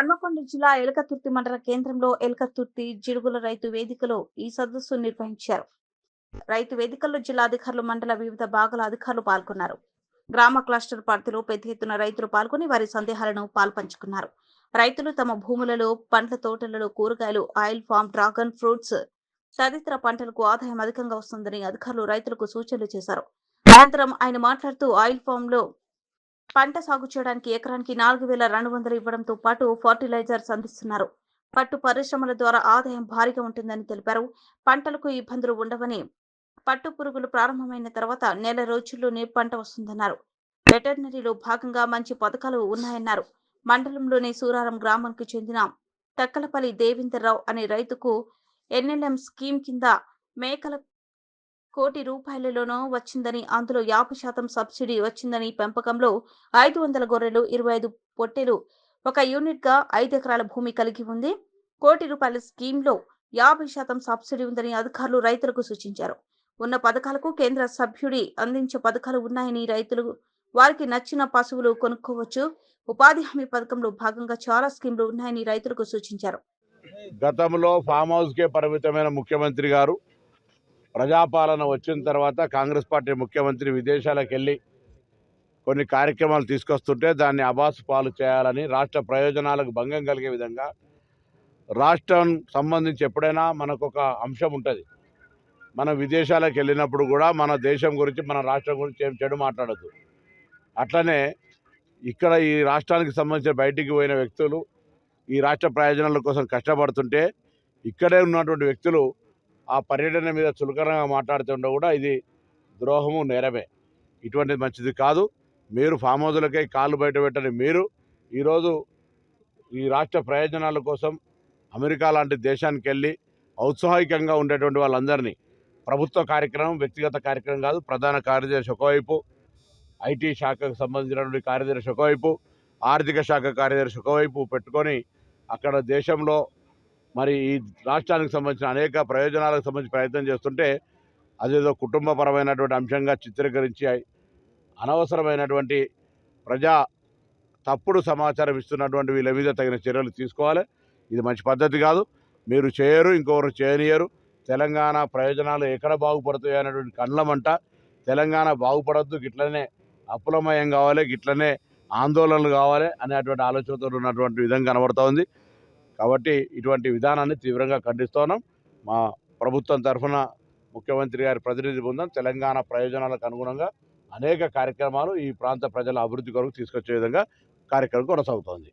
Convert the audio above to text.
హన్మకొండ జిల్లా ఎలకతుర్తి మండల కేంద్రంలో ఎలకతుర్తి జిడుగుల రైతు వేదికలో ఈ సదస్సు నిర్వహించారు. రైతు వేదికల్లో జిల్లా అధికారులు మండల వివిధ భాగాల అధికారులు పాల్గొన్నారు. గ్రామ క్లస్టర్ పరిధిలో పెద్ద ఎత్తున రైతులు పాల్గొని వారి సందేహాలను పాల్పంచుకున్నారు. రైతులు తమ భూములలో పండ్ల తోటలలో కూరగాయలు ఆయిల్ ఫామ్ డ్రాగన్ ఫ్రూట్స్ తదితర పంటలకు ఆదాయం అధికంగా వస్తుందని అధికారులు రైతులకు సూచనలు చేశారు. అనంతరం ఆయన మాట్లాడుతూ ఆయిల్ ఫామ్లో పంట సాగు చేయడానికి ఎకరానికి నాలుగు వేల రెండు వందలు ఇవ్వడంతో పాటు ఫర్టిలైజర్స్ అందిస్తున్నారు. పట్టు పరిశ్రమల ద్వారా ఆదాయం భారీగా ఉంటుందని తెలిపారు. పంటలకు ఇబ్బందులు ఉండవని పట్టు పురుగులు ప్రారంభమైన తర్వాత నెల రోజుల్లోనే పంట వస్తుందన్నారు. వెటర్నరీలో భాగంగా మంచి పథకాలు ఉన్నాయన్నారు. మండలంలోని సూరారం గ్రామానికి చెందిన తక్కలపల్లి దేవేందర్రావు అనే రైతుకు ఎన్ఎల్ఎం స్కీమ్ కింద మేకల కోటి రూపాయలలోనో వచ్చిందని అందులో యాభై శాతం సబ్సిడీ వచ్చిందని పెంపకంలో ఐదు వందల గొర్రెలు ఇరవై ఐదు పొట్టెలు ఒక యూనిట్గా ఐదు ఎకరాల భూమి కలిగి ఉంది. కోటి రూపాయల స్కీమ్లో యాభై శాతం సబ్సిడీ ఉందని అధికారులు రైతులకు సూచించారు. ఉన్న పథకాలకు కేంద్ర సభ్యుడి అందించే పథకాలు ఉన్నాయని రైతులు వారికి నచ్చిన పశువులు కొనుక్కోవచ్చు. ఉపాధి హామీ పథకంలో భాగంగా చాలా స్కీమ్లు ఉన్నాయని రైతులకు సూచించారు. గతంలో ఫామ్ హౌస్కే పరిమితమైన ముఖ్యమంత్రి గారు ప్రజాపాలన వచ్చిన తర్వాత కాంగ్రెస్ పార్టీ ముఖ్యమంత్రి విదేశాలకు వెళ్ళి కొన్ని కార్యక్రమాలు తీసుకొస్తుంటే దాన్ని అబాసు పాలు చేయాలని రాష్ట్ర ప్రయోజనాలకు భంగం కలిగే విధంగా రాష్ట్రం సంబంధించి ఎప్పుడైనా మనకు ఒక అంశం ఉంటుంది. మనం విదేశాలకు వెళ్ళినప్పుడు కూడా మన దేశం గురించి మన రాష్ట్రం గురించి ఏం చెడు మాట్లాడద్దు. అట్లనే ఇక్కడ ఈ రాష్ట్రానికి సంబంధించిన బయటికి పోయిన వ్యక్తులు ఈ రాష్ట్ర ప్రయోజనాల కోసం కష్టపడుతుంటే ఇక్కడే ఉన్నటువంటి వ్యక్తులు ఆ పర్యటన మీద చులకనగా మాట్లాడుతుండ కూడా ఇది ద్రోహము నేరమే. ఇటువంటిది మంచిది కాదు. మీరు ఫామ్ హౌజులకై కాళ్ళు బయట పెట్టని మీరు ఈరోజు ఈ రాష్ట్ర ప్రయోజనాల కోసం అమెరికా లాంటి దేశానికి వెళ్ళి ఔత్సాహికంగా ఉండేటువంటి వాళ్ళందరినీ ప్రభుత్వ కార్యక్రమం వ్యక్తిగత కార్యక్రమం కాదు ప్రధాన కార్యదర్శి ఒకవైపు ఐటీ శాఖకు సంబంధించినటువంటి కార్యదర్శి ఒకవైపు ఆర్థిక శాఖ కార్యదర్శి ఒకవైపు పెట్టుకొని అక్కడ దేశంలో మరి ఈ రాష్ట్రానికి సంబంధించిన అనేక ప్రయోజనాలకు సంబంధించి ప్రయత్నం చేస్తుంటే అదేదో కుటుంబపరమైనటువంటి అంశంగా చిత్రీకరించి అనవసరమైనటువంటి ప్రజా తప్పుడు సమాచారం ఇస్తున్నటువంటి వీళ్ళ మీద తగిన చర్యలు తీసుకోవాలి. ఇది మంచి పద్ధతి కాదు. మీరు చేయరు ఇంకొకరు చేయనియరు. తెలంగాణ ప్రయోజనాలు ఎక్కడ బాగుపడతాయి అనేటువంటి కండలమంట తెలంగాణ బాగుపడద్దు గిట్లనే అప్పులమయం కావాలి గిట్లనే ఆందోళనలు కావాలి అనేటువంటి ఆలోచనతో ఉన్నటువంటి విధంగా కనబడుతూ ఉంది. కాబట్టి ఇటువంటి విధానాన్ని తీవ్రంగా ఖండిస్తున్నాం. మా ప్రభుత్వం తరఫున ముఖ్యమంత్రి గారి ప్రతినిధి బృందం తెలంగాణ ప్రయోజనాలకు అనుగుణంగా అనేక కార్యక్రమాలు ఈ ప్రాంత ప్రజల అభివృద్ధి కొరకు తీసుకొచ్చే విధంగా కార్యక్రమం కొనసాగుతోంది.